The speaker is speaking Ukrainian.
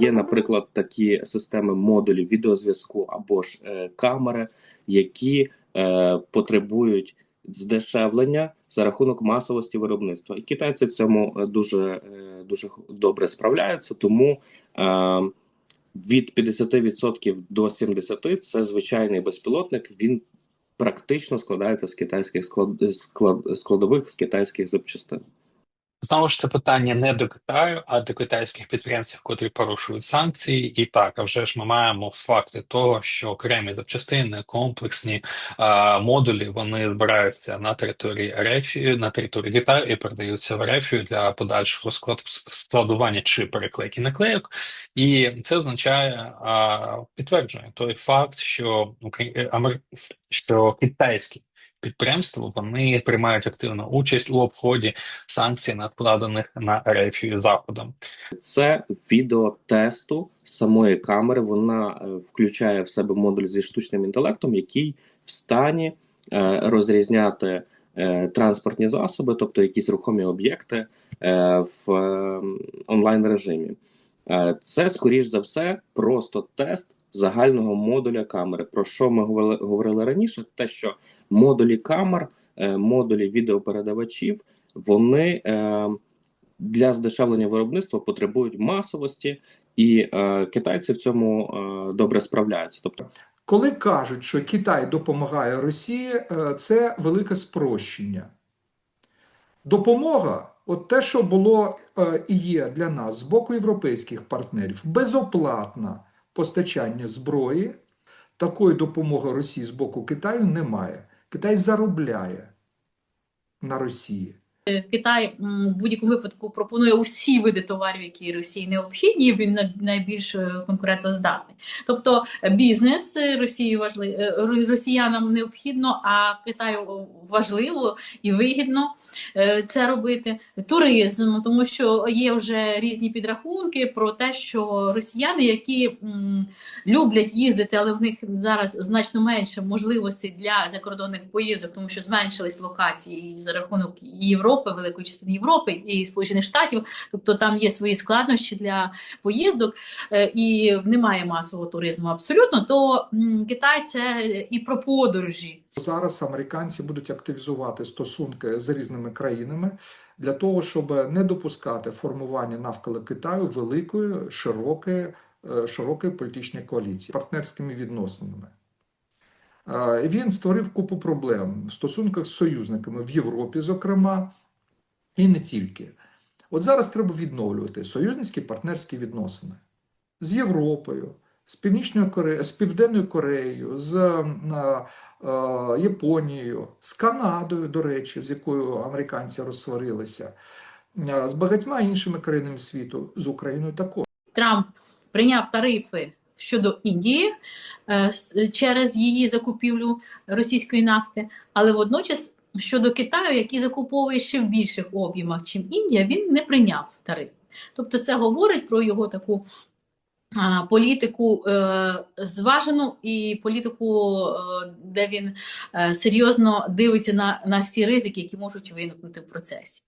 Є, наприклад, такі системи модулів відеозв'язку або ж е, камери, які е, потребують здешевлення за рахунок масовості виробництва. І китайці в цьому е, дуже, е, дуже добре справляються, тому е, від 50% до 70% це звичайний безпілотник. Він практично складається з китайських склад, склад, складових з китайських запчастин. Знову ж це питання не до Китаю, а до китайських підприємців, котрі порушують санкції. І так, а вже ж ми маємо факти того, що окремі запчастини, комплексні а, модулі вони збираються на території РФ, на території Китаю і передаються в РФ для подальшого склад, складування чи переклейки наклейок. І це означає, а, підтверджує той факт, що що китайські підприємства вони приймають активну участь у обході санкцій, накладених на РФ заходом. Це відео тесту самої камери. Вона е, включає в себе модуль зі штучним інтелектом, який в стані е, розрізняти е, транспортні засоби, тобто якісь рухомі об'єкти в онлайн режимі. Це скоріш за все просто тест загального модуля камери. Про що ми говорили, раніше? Те, що модулі камер, е, модулі відеопередавачів, вони е, для здешевлення виробництва потребують масовості, і е, китайці в цьому добре справляються. Тобто, Коли кажуть, що Китай допомагає Росії, це велике спрощення. Допомога, от те, що було і є для нас з боку європейських партнерів, безоплатне постачання зброї, такої допомоги Росії з боку Китаю немає. Китай заробляє на Росії. Китай в будь-якому випадку пропонує усі види товарів, які Росії необхідні, і він на- найбільш е, конкурентоздатний. Тобто е, бізнес е, Росії важливий, росіянам необхідно, а Китаю важливо і вигідно це робити. Туризм, тому що є вже різні підрахунки про те, що росіяни, які люблять їздити, але в них зараз значно менше можливостей для закордонних поїздок, тому що зменшились локації за рахунок Європи, великої частини Європи і Сполучених Штатів. Тобто там є свої складнощі для поїздок е, і немає масового туризму абсолютно. То Китай це і про подорожі. Зараз американці будуть активізувати стосунки з різними країнами для того, щоб не допускати формування навколо Китаю великої, широкої, е, широкої політичної коаліції партнерськими відносинами. Е, Він створив купу проблем в стосунках з союзниками в Європі, зокрема, і не тільки. От зараз треба відновлювати союзницькі партнерські відносини з Європою, з Північною Кореєю, з Південною Кореєю, з м, е, е, Японією, з Канадою, до речі, з якою американці розсварилися, е, з багатьма іншими країнами світу, з Україною також. Трамп прийняв тарифи щодо Індії через її закупівлю російської нафти, але водночас щодо Китаю, який закуповує ще в більших об'ємах, чим Індія, він не прийняв тариф. Тобто це говорить про його таку а, політику е, зважену і політику, е, де він е, серйозно дивиться на, на всі ризики, які можуть виникнути в процесі.